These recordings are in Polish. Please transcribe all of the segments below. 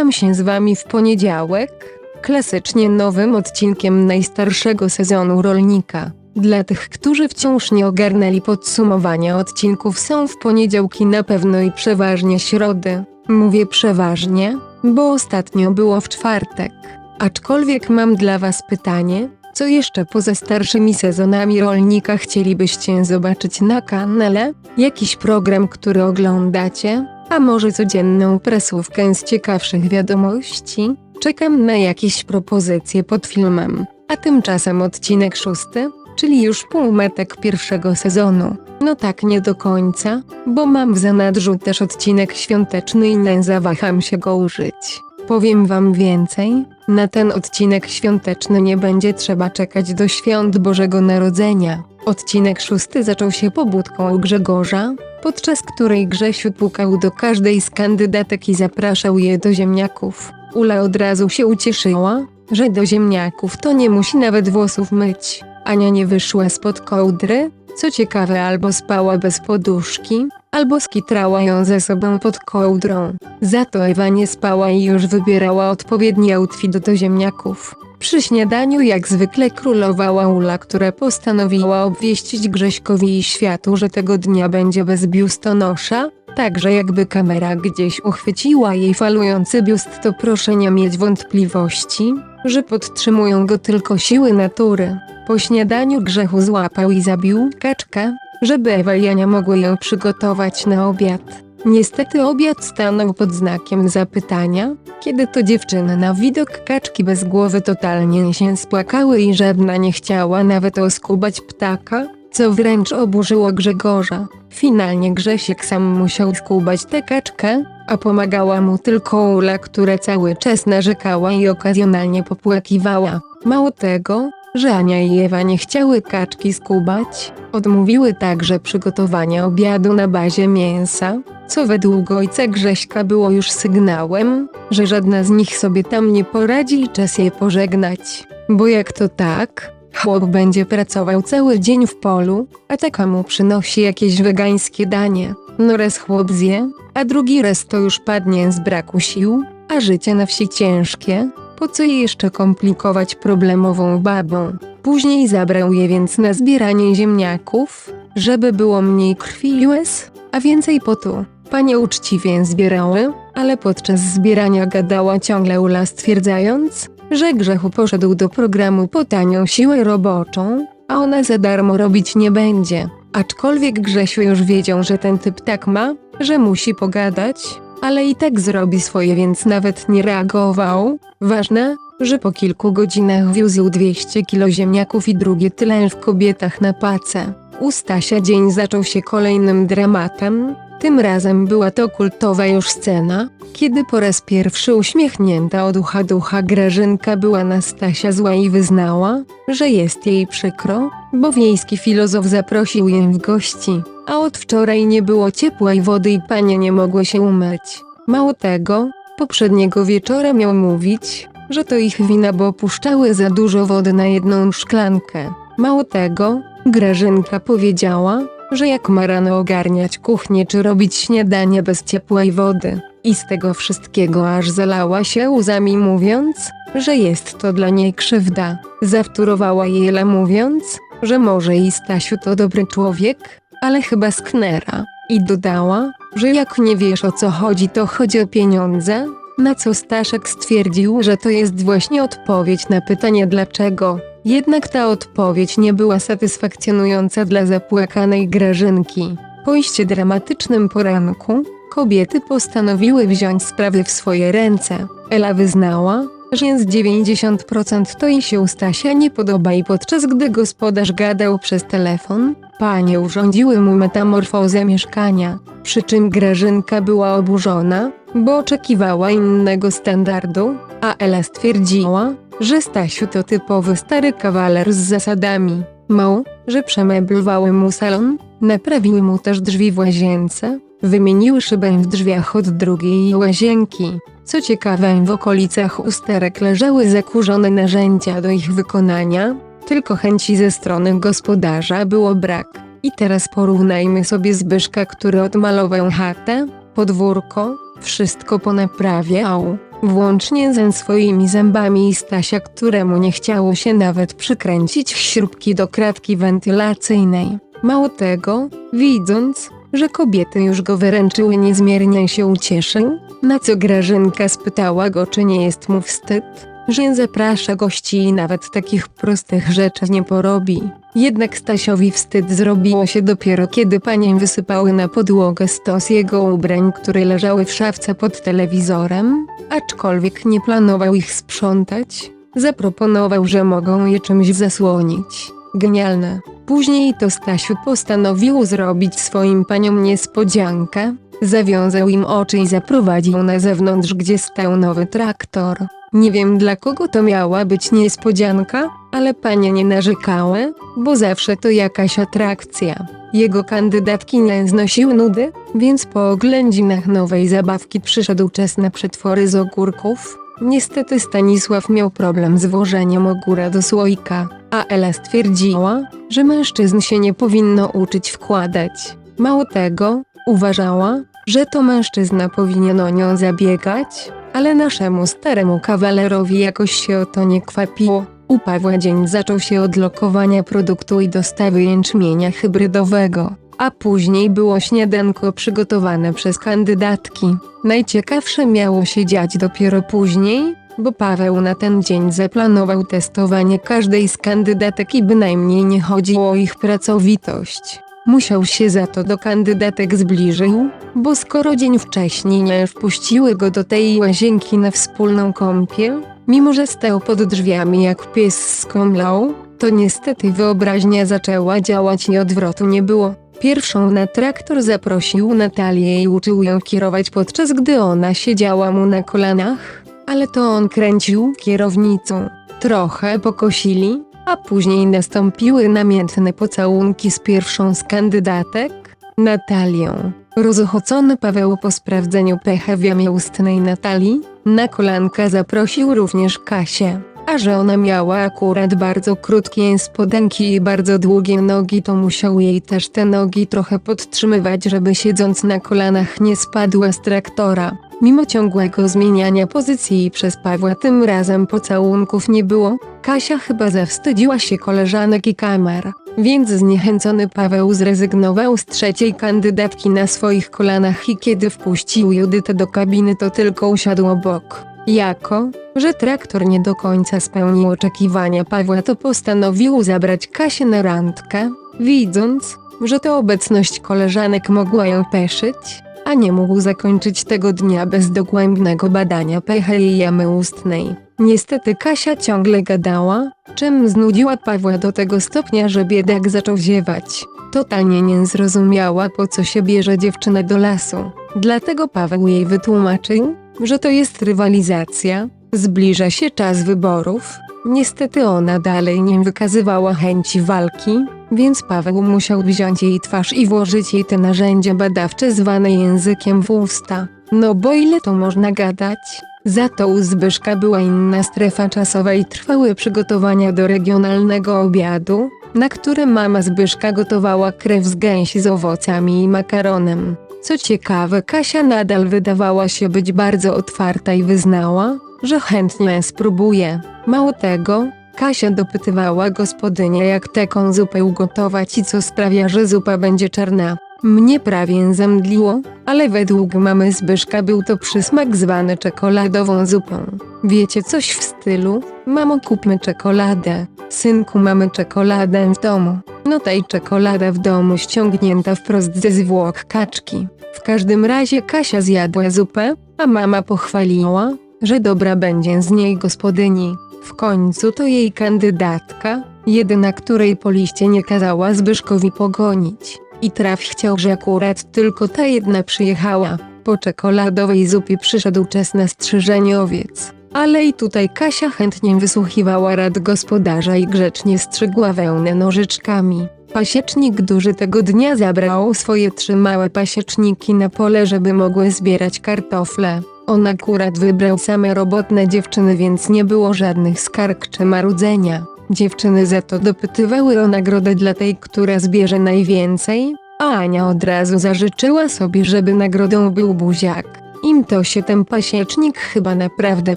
Witam się z wami w poniedziałek, klasycznie nowym odcinkiem najstarszego sezonu Rolnika. Dla tych, którzy wciąż nie ogarnęli podsumowania odcinków są w poniedziałki na pewno i przeważnie środy. Mówię przeważnie, bo ostatnio było w czwartek. Aczkolwiek mam dla was pytanie, co jeszcze poza starszymi sezonami Rolnika chcielibyście zobaczyć na kanale? Jakiś program, który oglądacie? A może codzienną prasówkę z ciekawszych wiadomości? Czekam na jakieś propozycje pod filmem. A tymczasem odcinek szósty, czyli już półmetek pierwszego sezonu. No tak nie do końca, bo mam w zanadrzu też odcinek świąteczny i nie zawaham się go użyć. Powiem wam więcej, na ten odcinek świąteczny nie będzie trzeba czekać do świąt Bożego Narodzenia. Odcinek szósty zaczął się pobudką Grzegorza, podczas której Grzesiu pukał do każdej z kandydatek i zapraszał je do ziemniaków. Ula od razu się ucieszyła, że do ziemniaków to nie musi nawet włosów myć. Ania nie wyszła spod kołdry, co ciekawe albo spała bez poduszki, albo skitrała ją ze sobą pod kołdrą. Za to Ewa nie spała i już wybierała odpowiedni outfit do ziemniaków. Przy śniadaniu jak zwykle królowała Ula, która postanowiła obwieścić Grześkowi i światu, że tego dnia będzie bez biustonosza, także jakby kamera gdzieś uchwyciła jej falujący biust to proszę nie mieć wątpliwości, że podtrzymują go tylko siły natury. Po śniadaniu Grzechu złapał i zabił kaczkę, żeby Ania mogły ją przygotować na obiad. Niestety obiad stanął pod znakiem zapytania, kiedy to dziewczyny na widok kaczki bez głowy totalnie się spłakały i żadna nie chciała nawet oskubać ptaka, co wręcz oburzyło Grzegorza. Finalnie Grzesiek sam musiał skubać tę kaczkę, a pomagała mu tylko Ula, która cały czas narzekała i okazjonalnie popłakiwała. Mało tego, że Ania i Ewa nie chciały kaczki skubać, odmówiły także przygotowania obiadu na bazie mięsa, co według ojca Grześka było już sygnałem, że żadna z nich sobie tam nie poradzi i czas je pożegnać. Bo jak to tak, chłop będzie pracował cały dzień w polu, a taka mu przynosi jakieś wegańskie danie. No raz chłop zje, a drugi raz to już padnie z braku sił, a życie na wsi ciężkie, po co je jeszcze komplikować problemową babą? Później zabrał je więc na zbieranie ziemniaków, żeby było mniej krwi i łez, a więcej potu. Panie uczciwie zbierały, ale podczas zbierania gadała ciągle Ula stwierdzając, że Grzechu poszedł do programu po tanią siłę roboczą, a ona za darmo robić nie będzie. Aczkolwiek Grzesiu już wiedział, że ten typ tak ma, że musi pogadać, ale i tak zrobi swoje, więc nawet nie reagował. Ważne, że po kilku godzinach wiózł 200 kilo ziemniaków i drugie tyle w kobietach na pace. U Stasia dzień zaczął się kolejnym dramatem. Tym razem była to kultowa już scena, kiedy po raz pierwszy uśmiechnięta od ucha do ucha Grażynka była na Stasia zła i wyznała, że jest jej przykro, bo wiejski filozof zaprosił ją w gości, a od wczoraj nie było ciepłej wody i panie nie mogły się umyć. Mało tego, poprzedniego wieczora miał mówić, że to ich wina, bo puszczały za dużo wody na jedną szklankę. Mało tego, Grażynka powiedziała, że jak ma rano ogarniać kuchnię czy robić śniadanie bez ciepłej wody. I z tego wszystkiego aż zalała się łzami mówiąc, że jest to dla niej krzywda. Zawtórowała Jela mówiąc, że może i Stasiu to dobry człowiek, ale chyba sknera. I dodała, że jak nie wiesz o co chodzi to chodzi o pieniądze, na co Staszek stwierdził, że to jest właśnie odpowiedź na pytanie dlaczego. Jednak ta odpowiedź nie była satysfakcjonująca dla zapłakanej Grażynki. Po iście dramatycznym poranku, kobiety postanowiły wziąć sprawy w swoje ręce. Ela wyznała, że z 90% to jej się Stasia nie podoba i podczas gdy gospodarz gadał przez telefon, panie urządziły mu metamorfozę mieszkania, przy czym Grażynka była oburzona, bo oczekiwała innego standardu, a Ela stwierdziła, że Stasiu to typowy stary kawaler z zasadami. Mało, że przemeblowały mu salon, naprawiły mu też drzwi w łazience, wymieniły szybę w drzwiach od drugiej łazienki. Co ciekawe, w okolicach usterek leżały zakurzone narzędzia do ich wykonania, tylko chęci ze strony gospodarza było brak. I teraz porównajmy sobie Zbyszka, który odmalował chatę, podwórko, wszystko ponaprawiał, włącznie ze swoimi zębami i Stasia, któremu nie chciało się nawet przykręcić śrubki do kratki wentylacyjnej. Mało tego, widząc, że kobiety już go wyręczyły, niezmiernie się ucieszył, na co Grażynka spytała go, czy nie jest mu wstyd, że zaprasza gości i nawet takich prostych rzeczy nie porobi. Jednak Stasiowi wstyd zrobiło się dopiero kiedy panie wysypały na podłogę stos jego ubrań, które leżały w szafce pod telewizorem, aczkolwiek nie planował ich sprzątać. Zaproponował, że mogą je czymś zasłonić. Genialne. Później to Stasiu postanowił zrobić swoim paniom niespodziankę. Zawiązał im oczy i zaprowadził na zewnątrz, gdzie stał nowy traktor. Nie wiem dla kogo to miała być niespodzianka, ale panie nie narzekały, bo zawsze to jakaś atrakcja. Jego kandydatki nie znosiły nudy, więc po oględzinach nowej zabawki przyszedł czas na przetwory z ogórków. Niestety Stanisław miał problem z włożeniem ogóra do słoika, a Ela stwierdziła, że mężczyzn się nie powinno uczyć wkładać. Mało tego, uważała, że to mężczyzna powinien o nią zabiegać, ale naszemu staremu kawalerowi jakoś się o to nie kwapiło. U Pawła dzień zaczął się od lokowania produktu i dostawy jęczmienia hybrydowego, a później było śniadanko przygotowane przez kandydatki. Najciekawsze miało się dziać dopiero później, bo Paweł na ten dzień zaplanował testowanie każdej z kandydatek i bynajmniej nie chodziło o ich pracowitość. Musiał się za to do kandydatek zbliżył, bo skoro dzień wcześniej nie wpuściły go do tej łazienki na wspólną kąpiel, mimo że stał pod drzwiami jak pies z komlą, to niestety wyobraźnia zaczęła działać i odwrotu nie było. Pierwszą na traktor zaprosił Natalię i uczył ją kierować podczas gdy ona siedziała mu na kolanach, ale to on kręcił kierownicą. Trochę pokosili, a później nastąpiły namiętne pocałunki z pierwszą z kandydatek, Natalią. Rozochocony Paweł po sprawdzeniu pH w jamie ustnej Natalii, na kolanka zaprosił również Kasię. A że ona miała akurat bardzo krótkie spodenki i bardzo długie nogi, to musiał jej też te nogi trochę podtrzymywać, żeby siedząc na kolanach nie spadła z traktora. Mimo ciągłego zmieniania pozycji przez Pawła tym razem pocałunków nie było, Kasia chyba zawstydziła się koleżanek i kamer, więc zniechęcony Paweł zrezygnował z trzeciej kandydatki na swoich kolanach i kiedy wpuścił Judytę do kabiny to tylko usiadł obok. Jako, że traktor nie do końca spełnił oczekiwania Pawła to postanowił zabrać Kasię na randkę, widząc, że to obecność koleżanek mogła ją peszyć, a nie mógł zakończyć tego dnia bez dogłębnego badania pH i jamy ustnej. Niestety Kasia ciągle gadała, czym znudziła Pawła do tego stopnia, że biedak zaczął ziewać. Totalnie nie zrozumiała po co się bierze dziewczynę do lasu. Dlatego Paweł jej wytłumaczył, że to jest rywalizacja, zbliża się czas wyborów. Niestety ona dalej nie wykazywała chęci walki, więc Paweł musiał wziąć jej twarz i włożyć jej te narzędzia badawcze zwane językiem w usta. No bo ile to można gadać? Za to u Zbyszka była inna strefa czasowa i trwały przygotowania do regionalnego obiadu, na którym mama Zbyszka gotowała krew z gęsi z owocami i makaronem. Co ciekawe, Kasia nadal wydawała się być bardzo otwarta i wyznała, że chętnie spróbuje. Mało tego, Kasia dopytywała gospodynię jak taką zupę ugotować i co sprawia, że zupa będzie czarna. Mnie prawie zemdliło, ale według mamy Zbyszka był to przysmak zwany czekoladową zupą. Wiecie coś w stylu? Mamo kupmy czekoladę. Synku mamy czekoladę w domu. No tej czekolada w domu ściągnięta wprost ze zwłok kaczki. W każdym razie Kasia zjadła zupę, a mama pochwaliła, że dobra będzie z niej gospodyni. W końcu to jej kandydatka, jedyna której po liście nie kazała Zbyszkowi pogonić. I traf chciał, że akurat tylko ta jedna przyjechała. Po czekoladowej zupie przyszedł czas na strzyżenie owiec. Ale i tutaj Kasia chętnie wysłuchiwała rad gospodarza i grzecznie strzygła wełnę nożyczkami. Pasiecznik duży tego dnia zabrał swoje trzy małe pasieczniki na pole, żeby mogły zbierać kartofle. On akurat wybrał same robotne dziewczyny, więc nie było żadnych skarg czy marudzenia. Dziewczyny za to dopytywały o nagrodę dla tej, która zbierze najwięcej, a Ania od razu zażyczyła sobie, żeby nagrodą był buziak. Im to się ten pasiecznik chyba naprawdę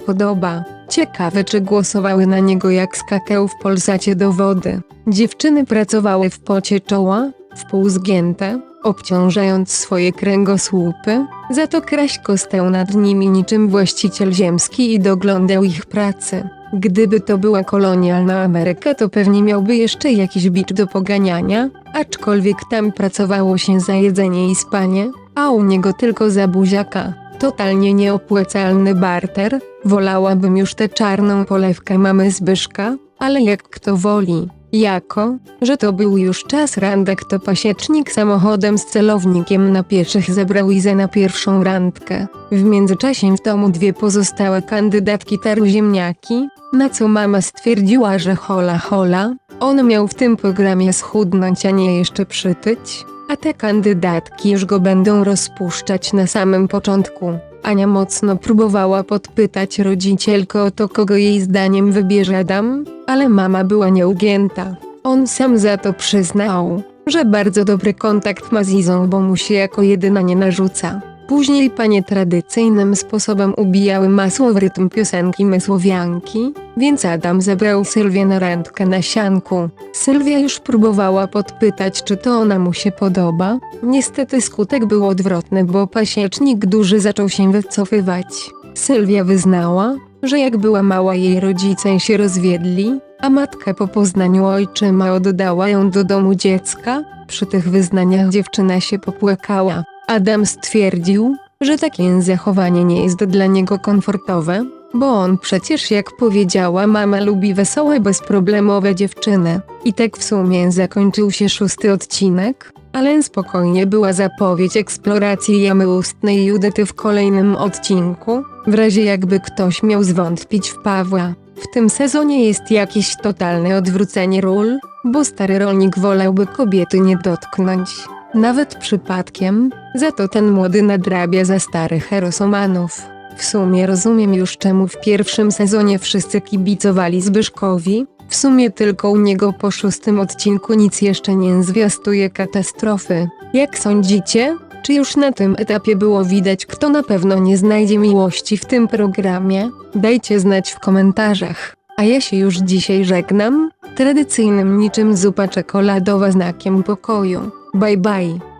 podoba. Ciekawe czy głosowały na niego jak skakał w Polsacie do wody. Dziewczyny pracowały w pocie czoła, wpół zgięte, obciążając swoje kręgosłupy, za to Kraśko stał nad nimi niczym właściciel ziemski i doglądał ich pracy. Gdyby to była kolonialna Ameryka, to pewnie miałby jeszcze jakiś bicz do poganiania, aczkolwiek tam pracowało się za jedzenie i spanie, a u niego tylko za buziaka. Totalnie nieopłacalny barter, wolałabym już tę czarną polewkę mamy Zbyszka, ale jak kto woli. Jako, że to był już czas randek, to pasiecznik samochodem z celownikiem na pieszych zebrał Izę na pierwszą randkę. W międzyczasie w domu dwie pozostałe kandydatki tarły ziemniaki, na co mama stwierdziła, że hola hola, on miał w tym programie schudnąć, a nie jeszcze przytyć, a te kandydatki już go będą rozpuszczać na samym początku. Ania mocno próbowała podpytać rodzicielkę o to, kogo jej zdaniem wybierze Adam, ale mama była nieugięta. On sam za to przyznał, że bardzo dobry kontakt ma z Izą, bo mu się jako jedyna nie narzuca. Później panie tradycyjnym sposobem ubijały masło w rytm piosenki Mysłowianki, więc Adam zabrał Sylwię na randkę na sianku. Sylwia już próbowała podpytać, czy to ona mu się podoba. Niestety skutek był odwrotny, bo pasiecznik duży zaczął się wycofywać. Sylwia wyznała, że jak była mała jej rodzice się rozwiedli, a matka po poznaniu ojczyma oddała ją do domu dziecka. Przy tych wyznaniach dziewczyna się popłakała. Adam stwierdził, że takie zachowanie nie jest dla niego komfortowe, bo on przecież jak powiedziała mama lubi wesołe bezproblemowe dziewczyny. I tak w sumie zakończył się szósty odcinek, ale spokojnie była zapowiedź eksploracji jamy ustnej Judyty w kolejnym odcinku, w razie jakby ktoś miał zwątpić w Pawła. W tym sezonie jest jakieś totalne odwrócenie ról, bo stary rolnik wolałby kobiety nie dotknąć. Nawet przypadkiem, za to ten młody nadrabia za starych erosomanów. W sumie rozumiem już czemu w pierwszym sezonie wszyscy kibicowali Zbyszkowi, w sumie tylko u niego po szóstym odcinku nic jeszcze nie zwiastuje katastrofy. Jak sądzicie? Czy już na tym etapie było widać, kto na pewno nie znajdzie miłości w tym programie? Dajcie znać w komentarzach. A ja się już dzisiaj żegnam, tradycyjnym niczym zupa czekoladowa znakiem pokoju. Bye bye.